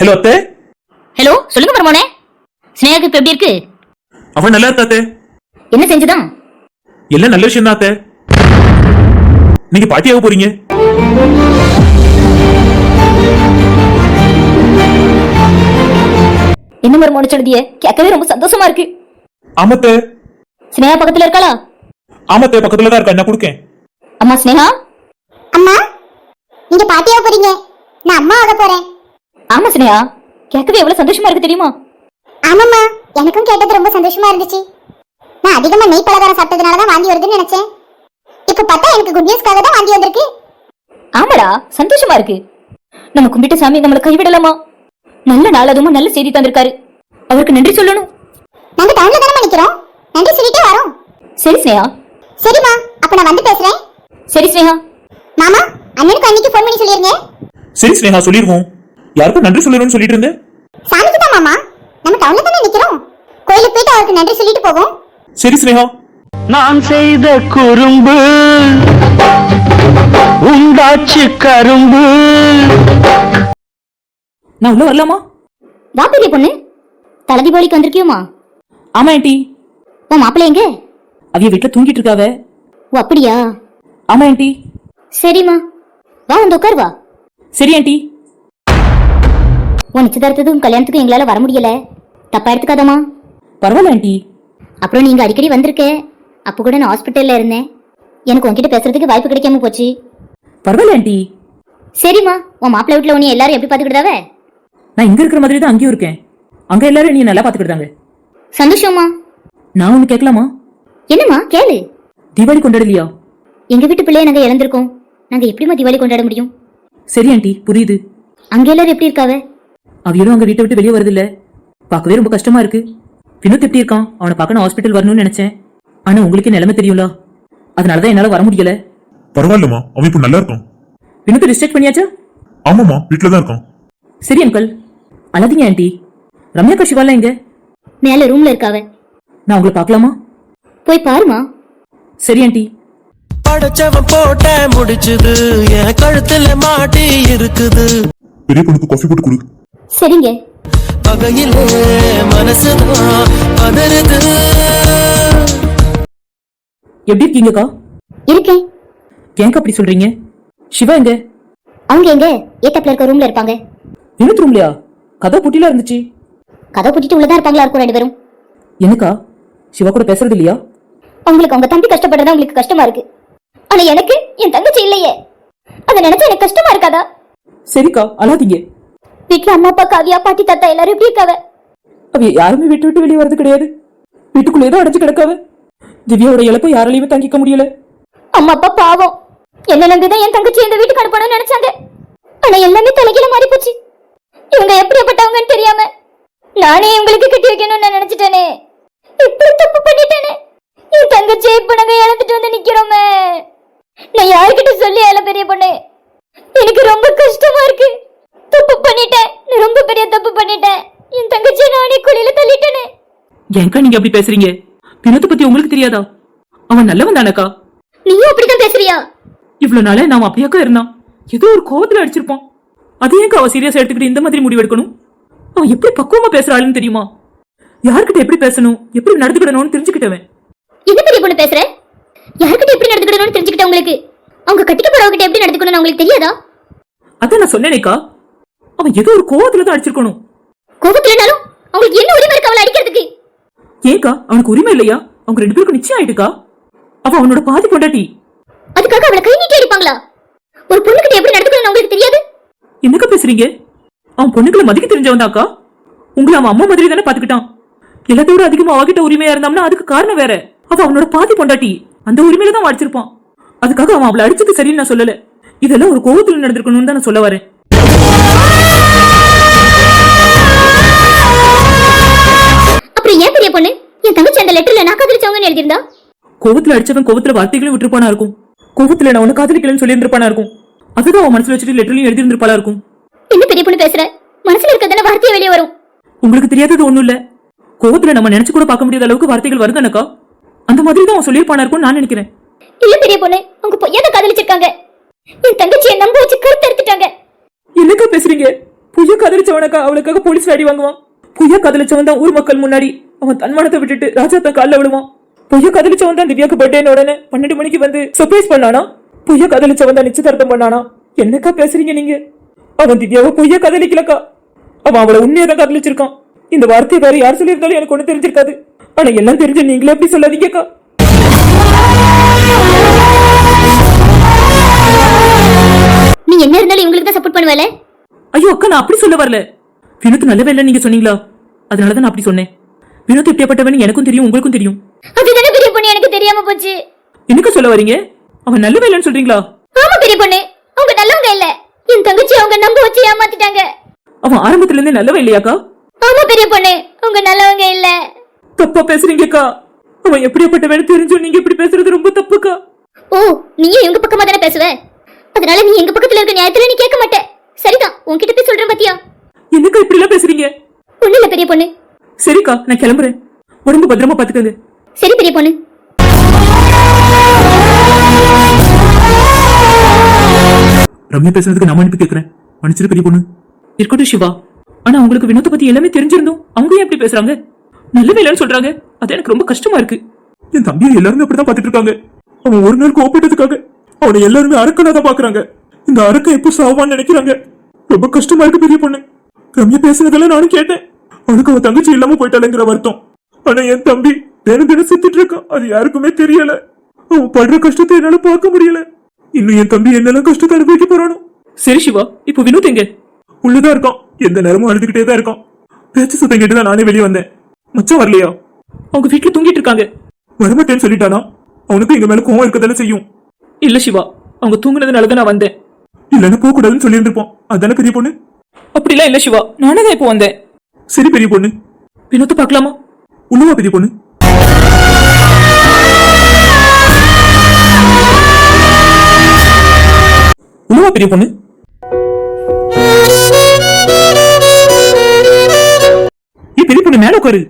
Hello அத்தை. Hello சொல்லுங்க மருமோனே ஸ்னேகாக்கு இப்ப எப்படி இருக்கு? அவன் நல்லா இருக்கா அத்தை? என்ன செஞ்சுதான் எல்லாம் நல்ல விஷயம் தான் அத்தை. நீங்க பாட்டியாக போறீங்க. என்ன மருமோன சொல்லுதிய கேட்கவே ரொம்ப சந்தோஷமா இருக்கு. ஆமத்தே ஸ்னேகா பக்கத்துல இருக்காளா? ஆமத்தே பக்கத்துல தான் இருக்கா நான் கொடுக்கேன்? அம்மா ஸ்னேகா அம்மா நீங்க பாட்டியா போறீங்க. நான் அம்மா ஆக போறேன். ஆமா ஸ்னேகா கேட்கவே எவ்வளவு சந்தோஷமா இருக்கு தெரியுமா? ஆமாம்மா எனக்கும் கேட்டது ரொம்ப சந்தோஷமா இருந்துச்சு. நான் அதிகமா நெய் பலகாரம் சாப்பிட்டதுனால தான் வாந்தி வருதுன்னு நினைச்சேன். இப்போ பார்த்தா எனக்கு குட் நியூஸ்க்காக தான் வாந்தி வந்திருக்கு. ஆமாடா சந்தோஷமா இருக்கு. நம்ம கும்பிட்ட சாமி நம்மளை கைவிடலாமா? நல்ல நாள் அதுவும் நல்ல செய்தி தந்திருக்காரு. அவருக்கு நன்றி சொல்லணும். நாங்க டவுன்ல தானே நிக்கிறோம். நன்றி சொல்லிட்டே வரோம். சரி ஸ்னேகா சரிம்மா அப்ப நான் வந்து பேசுறேன். சரி ஸ்னேகா மாமா அண்ணனுக்கு அன்னைக்கு ஃபோன் பண்ணி சொல்லிருங்க. சரி ஸ்னேகா சொல்லிருவோம். யாருக்கும் நன்றி சொல்லணும்னு சொல்லிட்டு இருந்தேன். சாமிக்கு தான் மாமா நம்ம டவுன்ல தானே நிக்கிறோம்? கோயிலுக்கு போயிட்டு அவருக்கு நன்றி சொல்லிட்டு போவோம். சரி ஸ்னேகா நான் செய்த குறும்பு உண்டாச்சு கரும்பு. நான் உள்ள வரலாமா? வா பெரிய பொண்ணு. தலை தீபாவளிக்கு வந்திருக்கியோமா? ஆமா ஆண்டி. உன் மாப்பிள்ளை எங்க? அவிய வீட்டுல தூங்கிட்டு இருக்காவ. ஓ அப்படியா? ஆமா ஆண்டி. சரிம்மா. வா வந்து உட்கார் வா. சரி ஆண்டி. உன் நிச்சயதார்த்தத்துக்கும் கல்யாணத்துக்கும் எங்களால வர முடியல. தப்பா எடுத்துக்காதம்மா. பரவாயில்ல ஆண்டி. அப்புறம் நீங்க அடிக்கடி வந்திருக்க. அப்போ கூட நான் ஹாஸ்பிட்டல்ல இருந்தேன். எனக்கு உன்கிட்ட பேசுறதுக்கு வாய்ப்பு கிடைக்காம போச்சு. பரவாயில்ல ஆண்டி. சரிம்மா உன் மாப்பிள்ளை வீட்டுல உன்னை எல்லாரும் எப்படி பாத்துக்கிட்டாவே நான் இங்க இருக்கிற மாதிரி தான் அங்கேயும் இருக்கேன். அங்க எல்லாரும் நீ நல்லா பாத்துக்கிட்டாங்க சந்தோஷமா நான் ஒண்ணு கேட்கலாமா? என்னம்மா கேளு. தீபாவளி கொண்டாடலையா? எங்க வீட்டு பிள்ளைய நாங்க இழந்திருக்கோம். நாங்க எப்படிம்மா தீபாவளி கொண்டாட முடியும்? சரி ஆண்டி புரியுது. அங்க எல்லாரும் எப்படி இருக்காவ? அவியலும் அங்க வீட்டை விட்டு வெளியே வருது இல்ல பார்க்கவே ரொம்ப கஷ்டமா இருக்கு. வினோத் எப்படி இருக்கான் அவனை பார்க்க நான் ஹாஸ்பிட்டல் வரணும்னு நினைச்சேன். ஆனா உங்களுக்கு நிலைமை தெரியும்ல. அதனாலதான் என்னால வர முடியல. பரவாயில்லம்மா. அவன் இப்ப நல்லா இருக்கான். வினோத் டிஸ்சார்ஜ் பண்ணியாச்சா? ஆமாமா வீட்டுல தான் இருக்கான். சரி அங்கிள் அழாதீங்க ஆண்டி ரம்யாக்கா சிவாலாம் எங்க? மேல ரூம்ல இருக்காவ. நான் உங்களை பார்க்கலாமா? போய் பாருமா. சரி ஆண்டி படைச்சவன் போட்ட முடிச்சுது. என் கழுத்துல மாட்டி இருக்குது. பெரிய பொண்ணுக்கு காஃபி போட்டு கொடு. சரிங்க. பகையிலே மனசுதான் பதறுது. எப்படி இருக்கீங்கக்கா? இருக்கேன். ஏங்க அப்படி சொல்றீங்க? சிவா எங்க? அவங்க எங்க? ஏத்தப்ல இருக்க ரூம்ல இருப்பாங்க. வினோத் ரூம்லயா கதை புட்டில இருந்துச்சு. கதை பூட்டிட்டு உள்ளதா இருப்பாங்களா இருக்கும் ரெண்டு பேரும். என்னக்கா? சிவா கூட பேசுறது இல்லையா? உங்களுக்கு உங்க தம்பி கஷ்டப்படுறதா உங்களுக்கு கஷ்டமா இருக்கு. ஆனா எனக்கு என் தங்கச்சி இல்லையே. அதை நினைச்சா எனக்கு கஷ்டமா இருக்காதா? சரிக்கா அழாதீங்க. வீட்டுல அம்மா அப்பா காவியா பாட்டி தாத்தா எல்லாரும் எப்படி இருக்காவ? அவ யாருமே விட்டு விட்டு வெளியே வரது கிடையாது. வீட்டுக்குள்ளே தான் அடைஞ்சு கிடக்காவ. திவ்யாவோட இழப்பை யாராலையுமே தாங்கிக்க முடியல. அம்மா அப்பா பாவம். என்ன நம்பிதான் என் தங்கச்சி இந்த வீட்டுக்கு அனுப்பணும்னு நினைச்சாங்க. ஆனா எல்லாமே தலைகீழ மாறி போச்சு இவங்க எப்படிப்பட்டவங்கன்னு தெரியாம நானே இவங்களுக்கு கட்டி வைக்கணும்னு நான் நினைச்சிட்டேனே. இப்படி தப்பு பண்ணிட்டேனே. என் தங்கச்சி இப்ப நாங்க இழந்துட்டு வந்து நிக்கிறோமே. நான் யார்கிட்ட சொல்லி அழ பெரிய பொண்ணு? எனக்கு ரொம்ப கஷ்டமா இருக்கு. தப்பு பண்ணிட்டேன். ரொம்ப பெரிய தப்பு பண்ணிட்டேன். என் தங்கச்சியை நானே குழியில தள்ளிட்டேனே. ஏங்கா நீங்க அப்படி பேசுறீங்க? வினோத்தை பத்தி உங்களுக்கு தெரியாதா? அவன் நல்லவன் தானக்கா? நீயும் அப்படிதான் பேசுறியா? இவ்வளவு நாளே நாம அப்படியாக்கா இருந்தான்? ஏதோ ஒரு கோவத்துல அடிச்சிருப்பான். அது ஏங்க அவ சீரியஸ் எடுத்துக்கிட்டு இந்த மாதிரி முடிவு எடுக்கணும் அவன் எப்படி பக்குவமா பேசுறாளுன்னு தெரியுமா? யார்கிட்ட எப்படி பேசணும்? எப்படி நடந்துக்கிடணும்னு தெரிஞ்சுக்கிட்டவன். என்ன பெரிய பொண்ணு பேசுற? யார்கிட்ட எப்படி நடந்துக்கணும்னு தெரிஞ்சுக்கிட்ட உங்களுக்கு? அவங்க கட்டிக்க போறவங்க எப்படி நடந்துக்கணும்னு உங்களுக்கு தெரியாதா? அதான் நான் சொன்னேனேக்கா. அவன் ஏதோ ஒரு கோவத்துல தான் அடிச்சிருக்கணும். கோபத்துலனாலும் அவங்களுக்கு என்ன உரிமை இருக்கு அவளை அடிக்கிறதுக்கு? ஏக்கா அவனுக்கு உரிமை இல்லையா? அவங்க ரெண்டு பேருக்கும் நிச்சயம் ஆயிட்டுக்கா? அவ அவனோட பாதி கொண்டாட்டி அதுக்காக அவளை கை நீட்டி அடிப்பாங்களா? ஒரு பொண்ணுகிட்ட எப்படி நடந்துக்கணும்னு உங்களுக்கு தெரியாது? என்னக்கா பேசுறீங்க? அவன் பொண்ணுங்களை மதிக்க தெரிஞ்சவன் தாக்கா உங்களை அவன் அம்மா மாதிரி தானே பாத்துக்கிட்டான். எல்லாத்தோட அதிகமா அவகிட்ட உரிமையா இருந்தாம்னா அதுக்கு காரணம் வேற. அவ அவனோட பாதி பொண்டாட்டி. அந்த உரிமையில தான் அடிச்சிருப்பான். அதுக்காக அவன் அவளை அடிச்சது சரின்னு நான் சொல்லல. இதெல்லாம் ஒரு கோவத்துல நடந்திருக்கணும்னு தான் நான் சொல்ல வரேன். என் தங்கச்சி அந்த லெட்டர்ல நான் காதலிச்சவங்கன்னு எழுதியிருந்தா? கோவத்துல அடிச்சவன் கோவத்துல வார்த்தைகளும் விட்டுருப்பானா இருக்கும். கோவத்துல நான் உன்னை காதலிக்கலன்னு சொல்லியிருந்திருப்பானா இருக்கும். அதுதான் அவன் மனசுல வச்சுட்டு லெட்டர்லையும் எழுதியிருந்திருப்பாளா இருக்கும். என்ன பெரிய பொண்ணு பேசுற? மனசுல இருக்கிறதான வார்த்தையே வெளியே வரும். உங்களுக்கு தெரியாதது ஒண்ணும் இல்ல. கோவத்துல நம்ம நினைச்சு கூட பார்க்க முடியாத அளவுக்கு வார்த்தைகள் வருதானக்கா அந்த மாதிரி தான் அவன் சொல்லியிருப்பானா இருக்கும்னு நான் நினைக்கிறேன். இல்ல பெரிய பொண்ணு அவங்க பொய்யாத காதலிச்சிருக்காங்க. என் தங்கச்சியை நம்ப வச்சு கருத்து எடுத்துட்டாங்க என்னக்கா பேசுறீங்க? பொய்யா காதலிச்சவனக்கா அவளுக்காக போலீஸ் அடி வாங்குவான். பொய்யா காதலிச்சவன் தான் ஊர் மக்கள் முன்னாடி அவன் தன்மானத்தை விட்டுட்டு ராஜா தன் காலில் விழுவான். பொய்யா காதலிச்சவன் தான் திவ்யாக்கு பர்த்டேன்னு உடனே பன்னெண்டு மணிக்கு வந்து சர்ப்ரைஸ் பண்ணானா? பொய்யா காதலிச்சவன் தான் நிச்சயதார்த்தம் பண்ணானா? என்னக்கா பேசுறீங்க நீங்க? அவன் திவ்யாவை பொய்யா காதலிக்கலக்கா? அவன் அவளை உண்மையா தான் காதலிச்சிருக்கான். இந்த வார்த்தையை வேற யார் சொல்லியிருந்தாலும் எனக்கு ஒண்ணு தெரிஞ்சிருக்காது. ஆனா எல்லாம் தெரிஞ்ச நீங்களே எப்படி சொல்லாதீங்கக்கா? நீ என்ன இருந்தாலும் இவங்களுக்கு தான் சப்போர்ட் பண்ணுவல? ஐயோ அக்கா நான் அப்படி சொல்ல வரல. வினோத் நல்லவே இல்லைன்னு நீங்க சொன்னீங்களா? அதனாலதான் நான் அப்படி சொன்னேன். வினோத் எப்படியாப்பட்டவன் எனக்கும் தெரியும் உங்களுக்கும் தெரியும். அதுதானே பெரிய பொண்ணு? எனக்கு தெரியாம போச்சு. என்னக்கா சொல்ல வரீங்க? அவன் நல்லவே இல்லைன்னு சொல்றீங்களா? ஆமா பெரிய பொண்ணு. அவங்க நல்லவங்க இல்ல. என் தங்கச்சி அவங்க நம்ப வச்சு ஏமாத்திட்டாங்க. அவன் ஆரம்பத்துல இருந்தே நல்லவே இல்லையாக்கா? ஆமா பெரிய பொண்ணு. அவங்க நல்லவங்க இல்ல. தப்பா பேசுறீங்கக்கா. அவன் எப்படியாப்பட்டவன் தெரிஞ்சும் நீங்க இப்படி பேசுறது ரொம்ப தப்புக்கா. ஓ நீயும் இவங்க பக்கமா தானே பேசுவ? அதனால நீ எங்க பக்கத்துல இருக்க நியாயத்துல நீ கேட்க மாட்ட. சரிதான் உன்கிட்ட போய் சொல்றேன் பாத்தியா? என்னக்கா இப்படி எல்லாம் பேசுறீங்க? ஒண்ணு இல்ல பெரிய பொண்ணு. சரிக்கா நான் கிளம்புறேன். உடம்பு பத்திரமா பாத்துக்கங்க. சரி பெரிய பொண்ணு. ரம்யா பேசுறதுக்கு நான் மன்னிப்பு கேட்கறேன் மன்னிச்சிரு பெரிய பொண்ணு. இருக்கட்டும் சிவா. ஆனா உங்களுக்கு வினோத்தை பத்தி எல்லாமே தெரிஞ்சிருந்தோம். அவங்க ஏன் எப்படி பேசுறாங்க? நல்லவே இல்லைன்னு சொல்றாங்க. அது எனக்கு ரொம்ப கஷ்டமா இருக்கு. என் தம்பியை எல்லாருமே அப்படிதான் பாத்துட்டு இருக்காங்க அவன் ஒரு நாள் கோப்பிட்டதுக்காக அவனை எல்லாருமே அரக்கனா தான் பாக்குறாங்க இந்த அரக்கன் எப்போ சாவான்னு நினைக்கிறாங்க. ரொம்ப கஷ்டமா இருக்கு பெரிய பொண்ணு. ரம்யா பேசுனதெல்லாம் நானும் கேட்டேன். அவனுக்கு அவன் தங்கச்சி இல்லாம போயிட்டாளுங்கிற வருத்தம். ஆனா என் தம்பி தினம் தினம் செத்துட்டு இருக்கான் அது யாருக்குமே தெரியல. அவன் படுற கஷ்டத்தை என்னால பார்க்க முடியல. இன்னும் என் தம்பி என்னெல்லாம் கஷ்டத்தை அனுபவிக்க போறானோ? சரி சிவா இப்போ வினோத் எங்க? உள்ளதான் இருக்கான். எந்த நேரமும் அழுதுகிட்டே தான் இருக்கான். பேச்சு சத்தம் கேட்டு தான் நானே வெளியே வந்தேன். மச்சான் வரலையா? அவங்க வீட்டுல தூங்கிட்டு இருக்காங்க. வரமாட்டேன்னு சொல்லிட்டானா? அவனுக்கு எங்க மேல கோவம் இருக்கதானே செய்யும். இல்ல சிவா அவங்க தூங்குனதுனால தான் நான் வந்தேன். இல்லைன்னா போக கூடாதுன்னு சொல்லியிருந்திருப்போம். அதானே பெரிய பொண்ணு? அப்படிலாம் இல்ல சிவா நானே தான் இப்போ வந்தேன். சரி பெரிய பொண்ணு. வினோத்தை பார்க்கலாமா? உள்ளவா பெரிய பொண்ணு? உள்ளவா பெரிய பொண்ணு? ஏ பெரிய பொண்ணு மேல உட்காரு.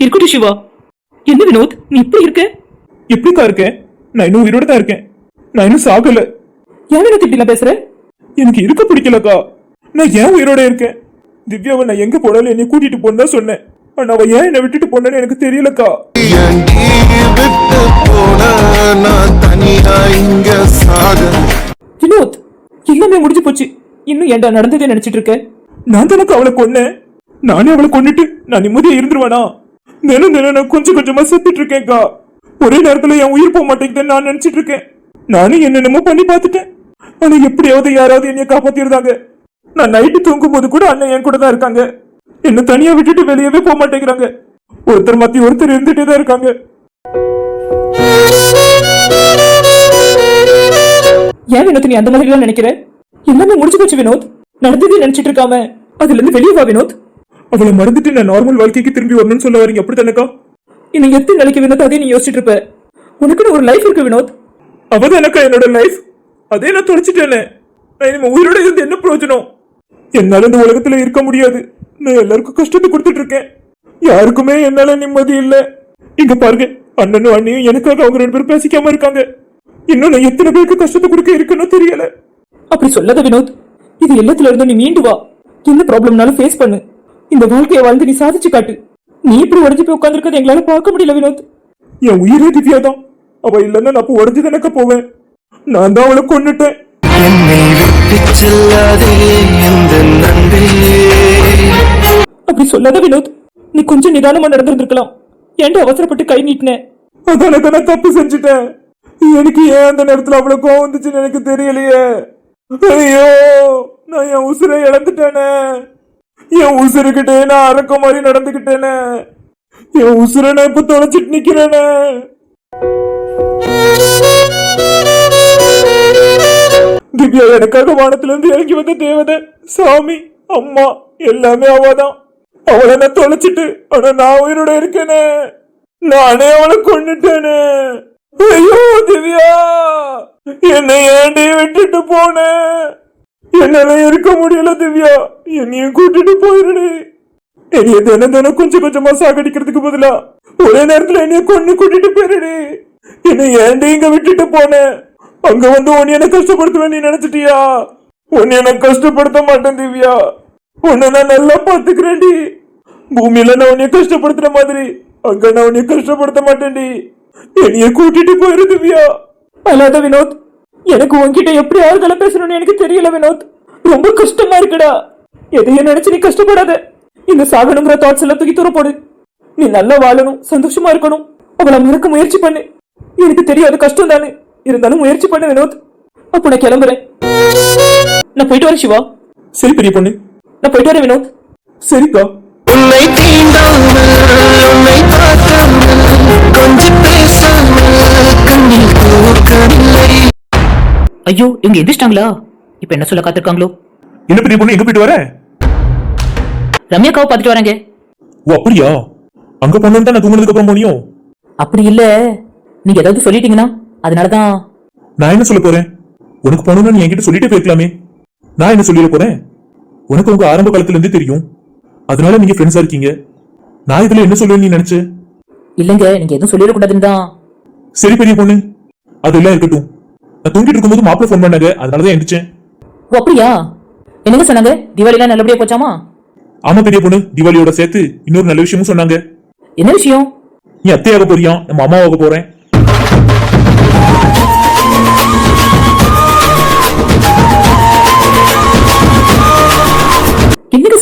இருக்கட்டும் சிவா. என்ன வினோத் நீ இப்படி இருக்க? எப்படிக்கா இருக்கேன் நான் இன்னும் உயிரோட தான் இருக்கேன். நான் இன்னும் சாகல. ஏன் வினோத் இப்படி எல்லாம் பேசுற? எனக்கு இருக்க பிடிக்கலக்கா. நான் ஏன் உயிரோட இருக்கேன்? திவ்யாவை நான் எங்க போனாலும் என்னை கூட்டிட்டு போன்னு தான் சொன்னேன். ஆனா அவ ஏன் என்னை விட்டுட்டு போனேன்னு எனக்கு தெரியலக்கா. ஏண்டி விட்டு போன நான் தனியா இங்க சாக வினோத் எல்லாமே முடிஞ்சு போச்சு. இன்னும் ஏன்டா நடந்ததே நினைச்சிட்டு இருக்க? நான் தானக்கா அவளை கொன்னேன். நானே அவளை கொன்னுட்டு நான் நிம்மதியா இருந்துருவானா? தினம் தினம் நான் கொஞ்சம் கொஞ்சமா செத்துட்டு இருக்கேன்க்கா. ஒரே நேரத்துல என் உயிர் போக மாட்டேங்குதுன்னு நான் நினைச்சிட்டு இருக்கேன். நானும் என்னென்னமோ பண்ணி பார்த்துட்டேன். ஆனா எப்படியாவது யாராவது என்னைய காப்பாத்திருந்தாங்க. நான் நைட்டு தூங்கும் போது கூட அண்ணன் என் கூட தான் இருக்காங்க. என்ன தனியா விட்டுட்டு வெளியவே போக மாட்டேங்கிறாங்க. ஒருத்தர் மாத்தி ஒருத்தர் இருந்துட்டே தான் இருக்காங்க. ஏன் வினோத் நீ அந்த மாதிரி எல்லாம் நினைக்கிற? எல்லாமே முடிஞ்சு போச்சு வினோத். நடந்ததே நினைச்சிட்டு இருக்காம அதுல இருந்து வெளியே வா வினோத். அவளை மறந்துட்டு நான் நார்மல் வாழ்க்கைக்கு திரும்பி வரணும்னு சொல்ல வரீங்க அப்படித்தானக்கா இன்னும் எத்தனை நாளைக்கு வினோத் அதே நீ யோசிச்சுட்டு இருப்ப. உனக்குன்னு ஒரு லைஃப் இருக்கு வினோத். அவதானக்கா என்னோட லைஃப் அதே நான் தொலைச்சிட்டேனே. நான் இனிமே உயிரோட இருந்து என்ன பிரயோஜனம்? என்னால இந்த உலகத்துல இருக்க முடியாது. நான் எல்லாருக்கும் கஷ்டத்தை கொடுத்துட்டு இருக்கேன். யாருக்குமே என்னால நிம்மதி இல்ல. இங்க பாருங்க அண்ணனும் அண்ணியும் எனக்காக அவங்க ரெண்டு பேரும் பேசிக்காம இருக்காங்க. இன்னும் நான் எத்தனை பேருக்கு கஷ்டத்தை கொடுக்க இருக்கேனோ தெரியல. அப்படி சொல்லாத வினோத் இது எல்லாத்துல இருந்து நீ மீண்டு வா. எந்த ப்ராப்ளம்னாலும் ஃபேஸ் பண்ணு. இந்த வாழ்க்கையை வாழ்ந்து நீ சாதிச்சு காட்டு. நீ இப்படி உடஞ்சு போய் உட்காந்துருக்கதை எங்களால பார்க்க முடியல வினோத். என் உயிரே திவ்யா தான் அவ இல்லைன்னா நான் அப்போ உடஞ்சு தானக்க போவேன். நான் தான் அவளை கொன்னுட்டேன். செல்லாதே இந்த அப்படி சொல்லாத வினோத் நீ கொஞ்சம் நிதானமா நடந்திருந்திருக்கலாம். ஏன்டா அவசரப்பட்டு கை நீட்டின? அதானக்கா நான் தப்பு செஞ்சுட்டேன். எனக்கு ஏன் அந்த நேரத்துல அவ்வளவு கோவம் வந்துச்சுன்னு எனக்கு தெரியலையே. ஐயோ நான் என் உசுரை இழந்துட்டேனே. என் உசுருக்கிட்டே நான் அரக்க மாதிரி நடந்துக்கிட்டேனே. என் உசுரை நான் இப்ப தொலைச்சிட்டு நிக்கிறேனே. திவ்யா எனக்காக வானத்திலிருந்து இறங்கி வந்த தேவதை சாமி அம்மா எல்லாமே அவதான். அவளை நான் தொலைச்சிட்டு ஆனா நான் உயிரோட இருக்கேனே. நானே அவளை கொண்டுட்டேனே ஐயோ திவ்யா என்னை ஏண்டி விட்டுட்டு போன? என்னால இருக்க முடியல திவ்யா. என்னையும் கூட்டிட்டு போயிருடி. என்னைய தினம் தினம் கொஞ்சம் கொஞ்சமா சாகடிக்கிறதுக்கு பதிலா ஒரே நேரத்துல என்னைய கொண்டு கூட்டிட்டு போயிருடி. என்னை ஏண்டி இங்க விட்டுட்டு போனேன் அங்க வந்து உன்னை என்ன கஷ்டப்படுத்துவேன் நீ நினைச்சிட்டியா? உன்னை என்ன கஷ்டப்படுத்த மாட்டேன் திவ்யா. உன்னை நான் நல்லா பாத்துக்கிறேன்டி பூமியில நான் உன்னைய கஷ்டப்படுத்துற மாதிரி. அங்க நான் உன்னைய கஷ்டப்படுத்த மாட்டேன்டி. என்னைய கூட்டிட்டு போயிரு திவ்யா. அல்லாத வினோத் எனக்கு உன்கிட்ட எப்படி ஆறுதல பேசணும்னு எனக்கு தெரியல வினோத். ரொம்ப கஷ்டமா இருக்குடா. எதையும் நினைச்சு நீ கஷ்டப்படாத. இந்த சாகணுங்கிற தாட்ஸ் எல்லாம் தூக்கி தூர போடு. நீ நல்லா வாழணும் சந்தோஷமா இருக்கணும். அவளை மறக்க முயற்சி பண்ணு. எனக்கு தெரியாது கஷ்டம் தானே. இருந்தாலும் முயற்சி பண்ணு வினோத். அப்ப நான் கிளம்புறேன். நான் போயிட்டு வரேன் சிவா. சரி பெரிய பொண்ணு. நான் போயிட்டு வரேன் வினோத். சரிக்கா. உன்னை தீண்டாமல் உன்னை பார்க்காமல் கொஞ்சி பேசாமல் கண்ணில் தூக்கமில்லை ஐயோ இவங்க எந்திரிச்சிட்டாங்களா? இப்ப என்ன சொல்ல காத்திருக்காங்களோ? என்ன பெரிய பொண்ணு எங்க போயிட்டு வர? ரம்யாக்காவை பார்த்துட்டு வரேங்க. ஓ அப்படியா? அங்க பொண்ணு தான் நான் தூங்கினதுக்கு அப்புறம் போனியும் அப்படி இல்ல. நீங்க ஏதாவது சொல்லிட்டீங்கன்னா? அதனாலதான். நான் என்ன சொல்ல போறேன்? உனக்கு போகணும்னு நீ என்கிட்ட சொல்லிட்டே போயிருக்கலாமே. நான் என்ன சொல்லிட போறேன்? உனக்கு உங்க ஆரம்ப காலத்துல இருந்தே தெரியும். அதனால நீங்க ஃப்ரெண்ட்ஸா இருக்கீங்க. நான் இதுல என்ன சொல்லுவேன்னு நீ நினைச்ச? இல்லங்க நீங்க எதுவும் சொல்லிடக்கூடாதுன்னு தான். சரி பெரிய பொண்ணு. அதெல்லாம் இருக்கட்டும். நான் தூங்கிட்டு இருக்கும்போது மாப்பிள்ள ஃபோன் பண்ணாங்க. அதனாலதான் எந்திரிச்சேன். ஓ அப்படியா? என்னங்க சொன்னாங்க? தீபாவளிலாம் நல்லபடியா போச்சாமா? ஆமா பெரிய பொண்ணு. தீபாவளியோட சேர்த்து இன்னொரு நல்ல விஷயமும் சொன்னாங்க. என்ன விஷயம்? நீ அத்தையாக போறியா? நம்ம அம்மாவாக போறேன்.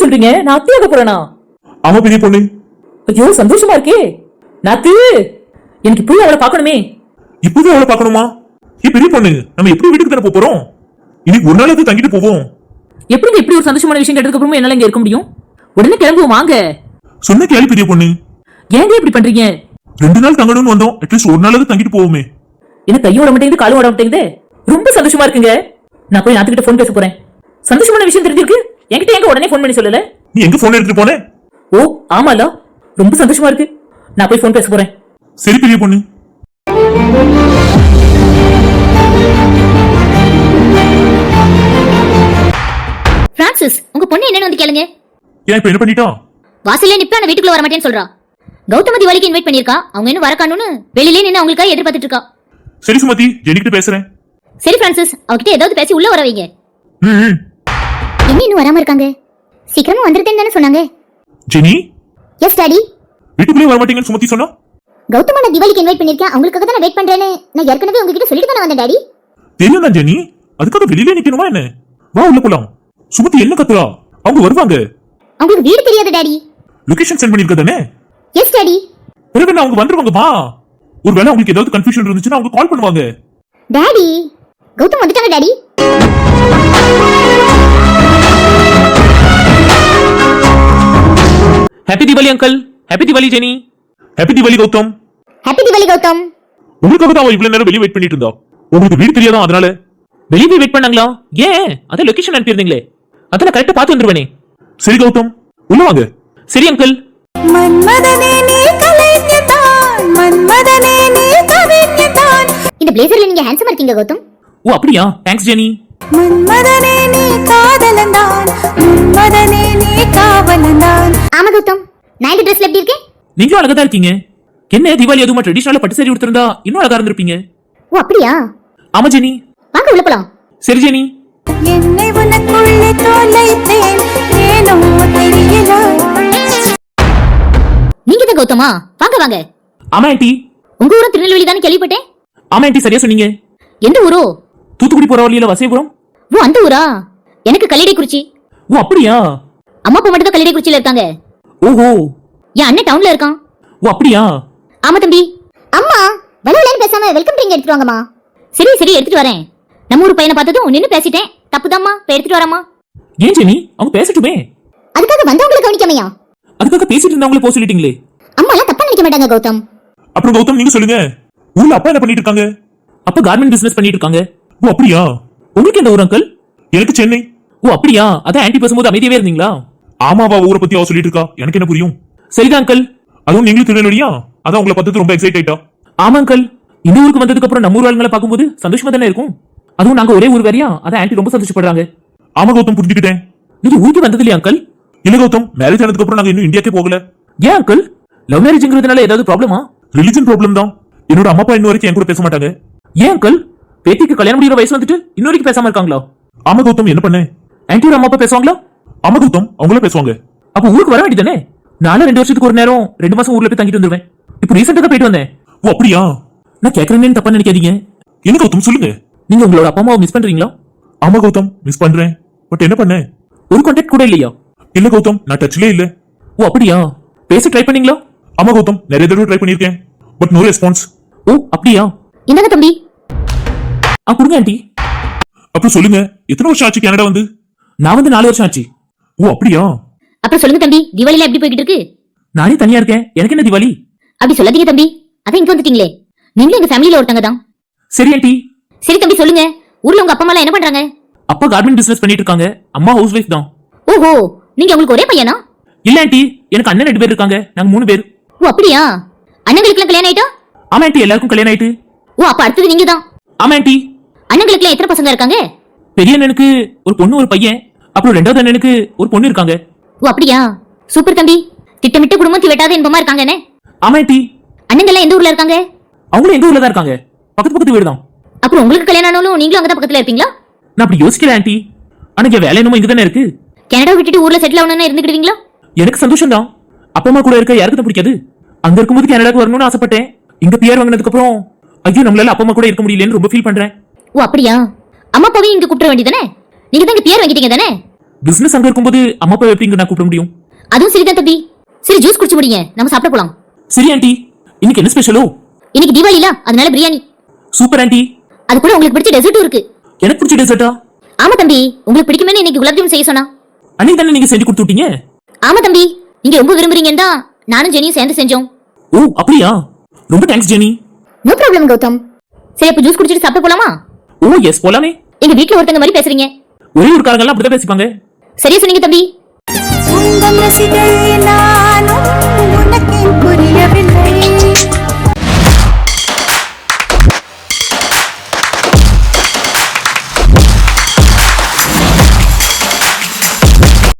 சொல்றீங்க? நான் அத்தியாக போறேனா? ஆமா பெரிய பொண்ணு. ஐயோ சந்தோஷமா இருக்கே. நாத்து எனக்கு இப்பவே அவளை பார்க்கணுமே. இப்போதான் அவளை பார்க்கணுமா? ஏ பெரிய பொண்ணு நம்ம எப்படி வீட்டுக்கு தானே போறோம் இன்னைக்கு ஒரு நாளாவது தங்கிட்டு போவோம். எப்படிங்க இப்படி ஒரு சந்தோஷமான விஷயம் கேட்டதுக்கு அப்புறமா என்னால இங்க இருக்க முடியும்? உடனே கிளம்புவோம் வாங்க. சொன்ன கேள்வி பெரிய பொண்ணு. ஏங்க இப்படி பண்றீங்க? ரெண்டு நாள் தங்கணும்னு வந்தோம். அட்லீஸ்ட் ஒரு நாளாவது தங்கிட்டு போவோமே. என்ன கையும் ஓட மாட்டேங்குது காலும் ஓட மாட்டேங்குது ரொம்ப சந்தோஷமா இருக்குங்க. நான் போய் நாத்துக்கிட்ட ஃபோன் பேச போறேன். சந்தோஷமான விஷயம் தெரிஞ்சிருக்கு? என்கிட்ட எங்க உடனே ஃபோன் பண்ணி சொல்லல? நீ எங்க போன் எடுத்துட்டு போன? ஓ ஆமால. ரொம்ப சந்தோஷமா இருக்கு. நான் போய் ஃபோன் பேச போறேன். சரி பெரிய பொண்ணு. பிரான்சிஸ் உங்க பொண்ணு என்னன்னு வந்து கேளுங்க. ஏன் இப்ப என்ன பண்ணிட்டா? வாசல்ல நிப்ப ஆனா வீட்டுக்குள்ள வர மாட்டேன்னு சொல்றா. கௌதம திவாலிக்கு இன்வைட் பண்ணிருக்கா அவங்க இன்னும் வரக்கானுன்னு வெளியிலே நின்று அவங்களுக்காக எதிர்பார்த்துட்டு இருக்கா. சரி சுமதி ஜெனிக்கிட்ட பேசுறேன். சரி பிரான்சிஸ் அவகிட்ட ஏதாவது பேசி உள்ள வர வைங்க. ம், ம். என்ன இன்னும் வராம இருக்காங்க? சீக்கிரமா வந்துருதேன்னு தானே சொன்னாங்க. ஜெனி? எஸ் டாடி வீட்டுக்குள்ளே வர மாட்டீங்கன்னு சுமதி சொன்னா கௌதமான தீபாவளிக்கு இன்வைட் பண்ணிருக்கேன். அவங்களுக்காக தான் வெயிட் பண்றேன்னு நான் ஏற்கனவே உங்ககிட்ட சொல்லிட்டு தானே வந்தேன் டாடி தெரியும் தான் ஜெனி. அதுக்காக வெளியிலே நிக்கணுமா என்ன? வா உள்ள போலாம். சுமதி என்ன கத்துறா? அவங்க வருவாங்க. அவங்களுக்கு வீடு தெரியாது டாடி லொகேஷன் சென்ட் பண்ணிருக்க தானே? எஸ் டாடி பிறகு அவங்க வந்துருவாங்க வா. ஒருவேளை அவங்களுக்கு ஏதாவது கன்ஃபியூஷன் இருந்துச்சுன்னா அவங்க கால் பண்ணுவாங்க. டாடி கௌதம் வந்துட்டாங்க daddy happy Deepavali uncle happy Deepavali Jeni happy Deepavali Gautham happy Deepavali Gautham உங்களுக்காக தான் அவ இவ்வளவு நேரம் வெளியே வெயிட் பண்ணிட்டு இருந்தா? உங்களுக்கு வீடு தெரியாதா அதனால? வெளியே போய் வெயிட் பண்ணாங்களா? ஏன்? அதான் லொகேஷன் அனுப்பியிருந்தீங்களே. அதான் கரெக்டா பார்த்து வந்துருவேனே. சரி கௌதம். உள்ள வாங்க. சரி அங்கிள் மன்மதனே நீ கலைஞதான் மன்மதனே நீ கவிஞதான் இந்த பிளேசர்ல நீங்க ஹேண்ட்ஸமா இருக்கீங்க கௌதம். ஓ அப்படியா? தேங்க்ஸ் ஜெனி மன்மதனே நீ காதலந்தான் மன்மதனே நீ காவலந்தான். ஆமா கௌதம் நான் இந்த ட்ரெஸ்ல எப்படி இருக்கேன் நீங்களும் அழகா தான் இருக்கீங்க. என்ன தீபாவளி அதுவும் ட்ரெடிஷனலா பட்டு சேரி கொடுத்திருந்தா இன்னும் அழகா இருந்திருப்பீங்க. ஓ அப்படியா? ஆமா ஜெனி. வாங்க உள்ள போலாம். சரி ஜெனி. என்னை உனக்குள்ளே தொலைத்தேன் ஏனோ தெரியல. நீங்க தான் கௌதமா? வாங்க வாங்க. ஆமா ஆண்டி. உங்க ஊரும் திருநெல்வேலி தானே கேள்விப்பட்டேன்? ஆமா ஆண்டி சரியா சொன்னீங்க. எந்த ஊரோ? தூத்துக்குடி போற வழியில வசைபுரம் ஓ அந்த ஊரா? எனக்கு கல்லிடை குறிச்சி. ஓ அப்படியா? அம்மா அப்பா மட்டும் தான் கல்லிடை குறிச்சியில இருக்காங்க. ஓஹோ. என் அண்ணன் டவுன்ல இருக்கான். ஓ அப்படியா? ஆமா தம்பி. அம்மா வளவலன்னு பேசாம வெல்கம் ட்ரிங்க் எடுத்துட்டு வாங்கம்மா. சரி சரி எடுத்துட்டு வரேன். நம்ம ஊர் பையனை பார்த்ததும் நின்னு பேசிட்டேன். தப்புதாம்மா இப்ப எடுத்துட்டு வரேம்மா. ஏன் ஜெனி? அவங்க பேசட்டுமே. அதுக்காக வந்தவங்களை கவனிக்காமையா? அதுக்காக பேசிட்டு இருந்தவங்களே போக சொல்லிட்டீங்களே. அம்மா எல்லாம் தப்பா நினைக்க மாட்டாங்க கௌதம். அப்புறம் கௌதம் நீங்க சொல்லுங்க. ஊர்ல அப்பா என்ன பண்ணிட்டு இருக்காங்க? அப்ப கார்மெண்ட் பிசினஸ் பண்ணிட்டு இருக்காங்க. ஓ அப்படியா? உங்களுக்கு எந்த ஊர் அங்கிள் எனக்கு சென்னை. ஓ அப்படியா? அதான் ஆன்டி பேசும்போது அமைதியாவே இருந்தீங்களா? ஆமாவா ஊரை பத்தி அவ சொல்லிட்டு இருக்கா எனக்கு என்ன புரியும்? சரிதான் அங்கிள் அதுவும் நீங்களும் திருநெல்வேலியா? அதான் உங்களை பார்த்து ரொம்ப எக்ஸைட் ஆயிட்டா. ஆமா அங்கிள் இந்த ஊருக்கு வந்ததுக்கு அப்புறம் நம்ம ஊர் ஆளுங்களை பார்க்கும்போது சந்தோஷமா தானே இருக்கும்? அதுவும் நாங்க ஒரே ஊர் வேறையா? அதான் ஆன்டி ரொம்ப சந்தோஷப்படுறாங்க. ஆமா கௌதம் புரிஞ்சுக்கிட்டேன். நீங்க ஊருக்கு வந்தது இல்லையா அங்கிள் இல்ல கௌதம். மேரேஜ் ஆனதுக்கு அப்புறம் நாங்க இன்னும் இந்தியாக்கே போகல. ஏன் அங்கிள் லவ் மேரேஜ்ங்கிறதுனால ஏதாவது ப்ராப்ளமா ரிலிஜன் ப்ராப்ளம் தான். என்னோட அம்மா அப்பா இன்ன வரைக்கும் என் கூட பேச மாட்டாங்க. ஏன் அங்கிள் பேத்திக்கு கல்யாணம் முடிகிற வயசு வந்துட்டு இன்னொரு வரைக்கும் பேசாம இருக்காங்களா? ஆமா கௌதம் என்ன பண்ண? ஆன்டியோட அம்மா அப்பா பேசுவாங்களா? ஆமா கௌதம் அவங்களே பேசுவாங்க. அப்ப ஊருக்கு வர வேண்டியதானே நானும் ரெண்டு வருஷத்துக்கு ஒரு நேரம் ரெண்டு மாசம் ஊர்ல போய் தங்கிட்டு வந்துருவேன். இப்போ ரீசெண்டா தான் போயிட்டு வந்தேன். ஓ அப்படியா? நான் கேக்குறேன்னு தப்பா நினைக்காதீங்க. என்ன கௌதம் சொல்லுங்க. நீங்க உங்களோட அப்பா அம்மாவை மிஸ் பண்றீங்களா? ஆமா கௌதம் மிஸ் பண்றேன். பட் என்ன பண்ண? ஒரு கான்டாக்ட் கூட இல்லையா? இல்ல கௌதம் நான் டச்லயே இல்ல. ஓ அப்படியா? பேச ட்ரை பண்ணீங்களா? ஆமா கௌதம் நிறைய தடவை ட்ரை பண்ணிருக்கேன் பட் நோ ரெஸ்பான்ஸ் ஓ அப்படியா? இந்தாங்க தம்பி? ஆ கொடுங்க ஆண்டி. அப்புறம் சொல்லுங்க எத்தனை வருஷம் ஆச்சு கனடா வந்து? நான் வந்து நாலு வருஷம் ஆச்சு. ஓ அப்படியா? அப்புறம் சொல்லுங்க தம்பி தீபாவளில எப்படி போய்கிட்டு இருக்கு? நானே தனியா இருக்கேன். எனக்கு என்ன திவாலி? அப்படி சொல்லாதீங்க தம்பி. அதான் இங்க வந்துட்டீங்களே. நீங்களும் எங்க ஃபேமிலியில ஒருத்தங்க தான். சரி ஆண்டி. சரி தம்பி சொல்லுங்க. ஊர்ல உங்க அப்பா அம்மா என்ன பண்றாங்க? அப்பா கார்மெண்ட் பிசினஸ் பண்ணிட்டு இருக்காங்க. அம்மா ஹவுஸ் ஒய்ஃப் தான். ஓஹோ நீங்க உங்களுக்கு ஒரே பையனா? இல்ல ஆண்டி. எனக்கு அண்ணன் ரெண்டு பேர் இருக்காங்க. நாங்க மூணு பேர். ஓ அப்படியா? அண்ணங்களுக்குலாம் கல்யாணம் ஆயிட்டா? ஆமா ஆண்டி எல்லாருக்கும் கல்யாணம் ஆயிட்டு. ஓ அப்ப அடுத்தது நீங்க தான் ஆமா ஆண்டி. அண்ணங்களுக்குலாம் எத்தனை பசங்க இருக்காங்க? பெரிய அண்ணனுக்கு ஒரு பொண்ணு ஒரு பையன் அப்புறம் ரெண்டாவது அண்ணனுக்கு ஒரு பொண்ணு இருக்காங்க. ஓ அப்படியா? சூப்பர் தம்பி. திட்டமிட்ட குடும்பத்தை வெட்டாத இன்பமா இருக்காங்கன்னு? ஆமா ஆண்டி. அண்ணங்கெல்லாம் எந்த ஊர்ல இருக்காங்க? அவங்களும் எங்க ஊர்ல தான் இருக்காங்க. பக்கத்து பக்கத்து வீடு தான். அப்புறம் உங்களுக்கு கல்யாணம் ஆனாலும் நீங்களும் அங்கதான் பக்கத்துல இருப்பீங்களா? நான் அப்படி யோசிக்கல ஆண்டி. ஆனா என் வேலை என்னமோ இங்க தானே இருக்கு. கனடா விட்டுட்டு ஊர்ல செட்டில் ஆகணும்னு இருந்துக்கிடுவீங்களா? எனக்கு சந்தோஷம் தான். அப்பா அம்மா கூட இருக்க யாருக்கு தான் பிடிக்காது. அங்க இருக்கும்போது கனடாக்கு வரணும்னு ஆசைப்பட்டேன். இங்க பிஆர் வாங்கினதுக்கு அப்புறம் ஐயோ நம்மளால அப்பா அம்மா கூட இருக்க முடியலன்னு ரொம்ப ஃபீல் பண்றேன். ஓ அப்படியா? அம்மா அப்பாவையும் இங்க கூப்பிட வேண்டியதானே நீங்க தான் இங்க பேர் வாங்கிட்டீங்க தானே? பிசினஸ் அங்க இருக்கும்போது அம்மா அப்பா எப்படி இங்க நான் கூப்பிட முடியும்? அதுவும் சரிதான் தம்பி. சரி ஜூஸ் குடிச்சு முடிங்க. நம்ம சாப்பிட போலாம். சரி ஆண்டி இன்னைக்கு என்ன ஸ்பெஷலோ இன்னைக்கு தீபாவளில அதனால பிரியாணி. சூப்பர் ஆண்டி அது கூட உங்களுக்கு பிடிச்ச டெசர்ட்டும் இருக்கு. எனக்கு பிடிச்ச டெசர்ட்டா ஆமா தம்பி. உங்களுக்கு பிடிக்குமே இன்னைக்கு குலாப் ஜாமுன் செய்ய சொன்னா. அன்னைக்கு தானே நீங்க செஞ்சு கொடுத்து விட்டீங்க? ஆமா தம்பி. நீங்க ரொம்ப விரும்புறீங்கன்னு தான் நானும் ஜெனியும் சேர்ந்து செஞ்சோம். ஓ அப்படியா? ரொம்ப thanks Jeni. No problem Gautham. சரி அப்ப ஜூஸ் குடிச்சிட்டு சாப்பிட போலாமா? ஓ எஸ் போலாமே. எங்க வீட்ல ஒருத்தங்க மாதிரி பேசுறீங்க. ஒரே ஒரு காரங்க அப்படிதான் பேசிப்பாங்க. சரியா சொன்னீங்க தம்பி. உங்கள் ரசிகை நான் உனக்கு புரியவில்லை.